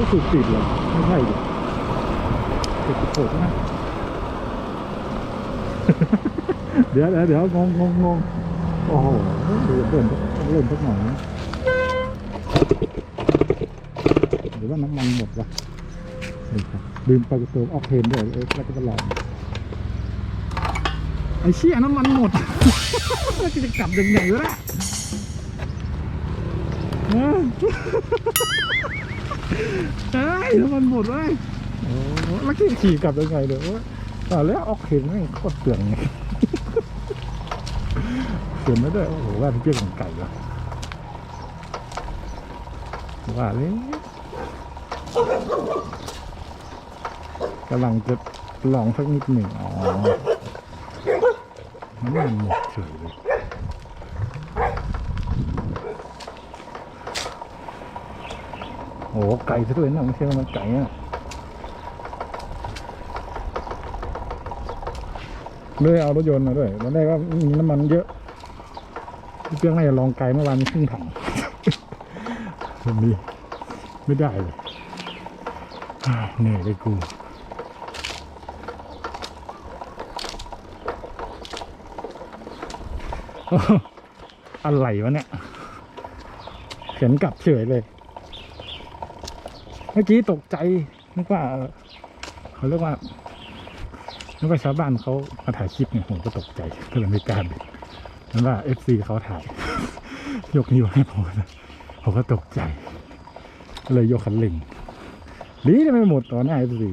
ู้สูบติดเหรอไม่ใช่ดิติดโขดนะเดี๋ยวเดี๋ยวงงงงงงโอ้โหเดี๋ยวเดินเล่นสักหน่อยนะหรือว่าน้ำมันหมดวะเฮ้ยครับลืมไปเติมออกเทนด้วยแล้วก็จะลองไอ้เชี่ยน้ำมันหมดแล้วจะกลับยังไงวะเนี่ย เฮ้ยน้ำมันหมดเลยโอ้แล้วขี่ขี่กลับยังไงเดี๋ยวว่าแล้วออกเห็นไม่งโคตรเปลืองไงเปลี่ยนไม่ได้โอ้โหว่าที่เปรี้ยงของไก่วะว่าเลยกำลังจะลองสักนิดหนึ่งอ๋อน้ำมันหมดเฉยเลย อ้โหไก่ซะด้วยนะไม่ใช่ว่ามันไก่อะเลยเอารถยนต์มาด้วยแล้วได้ว่ามีน้ำมันเยอะเพี่เปี้ยงน่าจะลองไกลเมื่อวานมีครึ่งถังวันนี้ไม่ได้เลยอ้าวเหนื่อยเลยกูอะไรวะเนี่ยเขียนกลับเฉยเลย มื่อกี้ตกใจนึกว่าเอ่อเขาเรียกว่านึกว่าชาวบ้านเขามาถ่ายคลิปเนี่ยผมก็ตกใจก็เลยไม่กล้าบิดนึกว่าเอฟซีเขาถ่าย ยกนิ้วให้ผมผมก็ตกใจก็เลยยกคันเร่งดีนะไม่หมดตอหน้าเอฟซี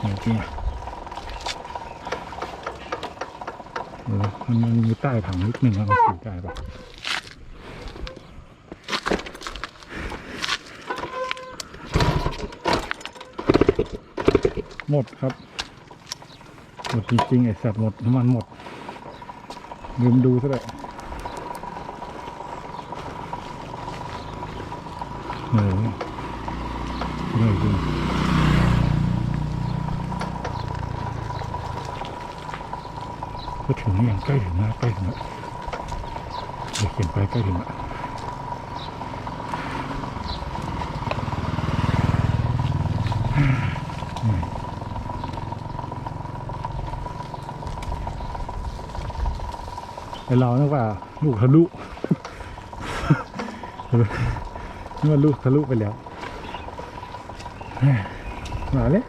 เมื่อกี้เออ มันมันมีใต้ถังนิดนึงนะมันสีได้ปะหมดครับ หมดจริงๆไอ้สัตว์หมดน้ำมันหมด ลืมดูซะเลยเออเลยจริงก็ถึ งยังใกล้ถึงแล้วใกล้ถึงแล้วเดี๋ยวเขียนไปใกล้ถึงล้วไอเรานึกว่าลูกทะลุนึกว่าลูกทะลุไปแล้วมาเลย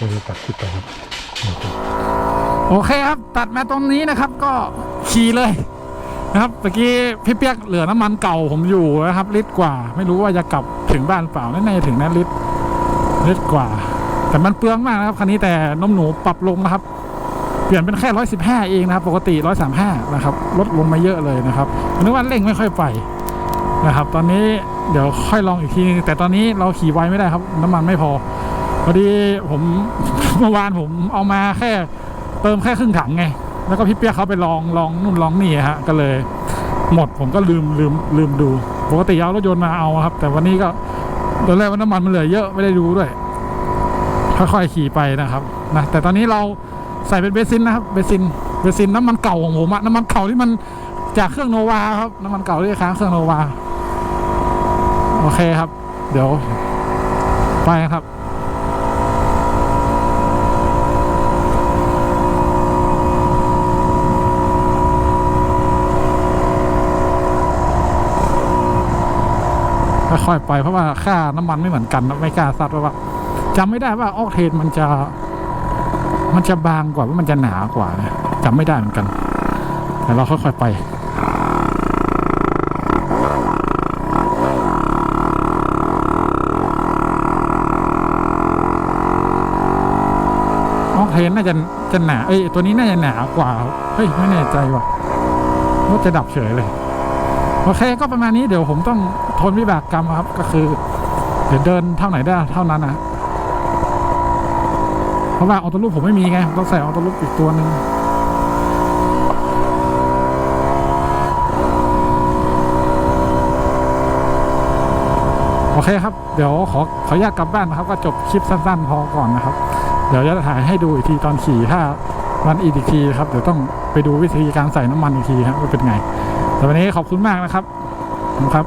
เดี๋ยวจะตัดคลิปไปครับโอเคครับ ตัดมาตรงนี้นะครับก็ขี่เลยนะครับเมื่อกี้พี่เปียกเหลือน้ำมันเก่าผมอยู่นะครับลิตรกว่า ไม่รู้ว่าจะกลับถึงบ้านเปล่าแน่าจะถึงนะลิตรลิตรกว่า แต่มันเปลืองมากนะครับคันนี้แต่น้มหนูปรับลงนะครับ เปลี่ยนเป็นแค่ร้อยสิบห้าเองนะครับ ปกติร้อยสามห้านะครับลดลงมาเยอะเลยนะครับนึกว่าเร่งไม่ค่อยไปนะครับ ตอนนี้เดี๋ยวค่อยลองอีกทีนึงแต่ตอนนี้เราขี่ไวไม่ได้ครับ น้ำมันไม่พอ พอดีผมเมื่อวานผมเอามาแค่เติมแค่ครึ่งถังไง แล้วก็พี่เปียกเขาไปลองลองนู่นลองนี่ฮะ ก็เลย หมดผมก็ลืมลืมลืมดูปกติเอารถยนต์มาเอาครับ แต่วันนี้ก็ตอนแรกว่าน้ำมันมันเหลือเยอะไม่ได้ดูด้วยค่อยๆขี่ไปนะครับนะแต่ตอนนี้เราใส่เป็นเบนซินนะครับเบนซินเบนซินน้ำมันเก่าของผมอะน้ำมันเก่าที่มันจากเครื่องโนวาครับน้ำมันเก่าที่ค้างเครื่องโนวาโอเคครับ เดี๋ยวไปครับ ค่อยๆไปเพราะว่าค่าน้ำมันไม่เหมือนกันไม่กล้าซัดเพราะว่าจำไม่ได้ว่าออกเทนมันจะ มันจะบางกว่าว่ามันจะหนากว่านะจำไม่ได้เหมือนกัน แต่เราค่อยๆไปออกเทนน่าจะจะหนาเอ้ยตัวนี้น่าจะหนากว่าเฮ้ยไม่แน่ใจว่ะว่าจะดับเฉยเลยโอเคก็ประมาณนี้เดี๋ยวผมต้อง ทนวิบากกรรมครับก็คือเดี๋ยวเดินเท่าไหนได้เท่านั้นนะเพราะว่าออโต้รูปผมไม่มีไงต้องใส่ออโต้รูปอีกตัวหนึ่งโอเคครับ เดี๋ยวขอขออนุญาตกลับบ้านนะครับ ก็จบคลิปสั้นๆพอก่อนนะครับ เดี๋ยวจะถ่ายให้ดูอีกทีตอนขี่ถ้ารันอีกอีกทีครับ เดี๋ยวต้องไปดูวิธีการใส่น้ำมันอีกทีครับว่าเป็นไง แต่วันนี้ขอบคุณมากนะครับขอบคุณครับ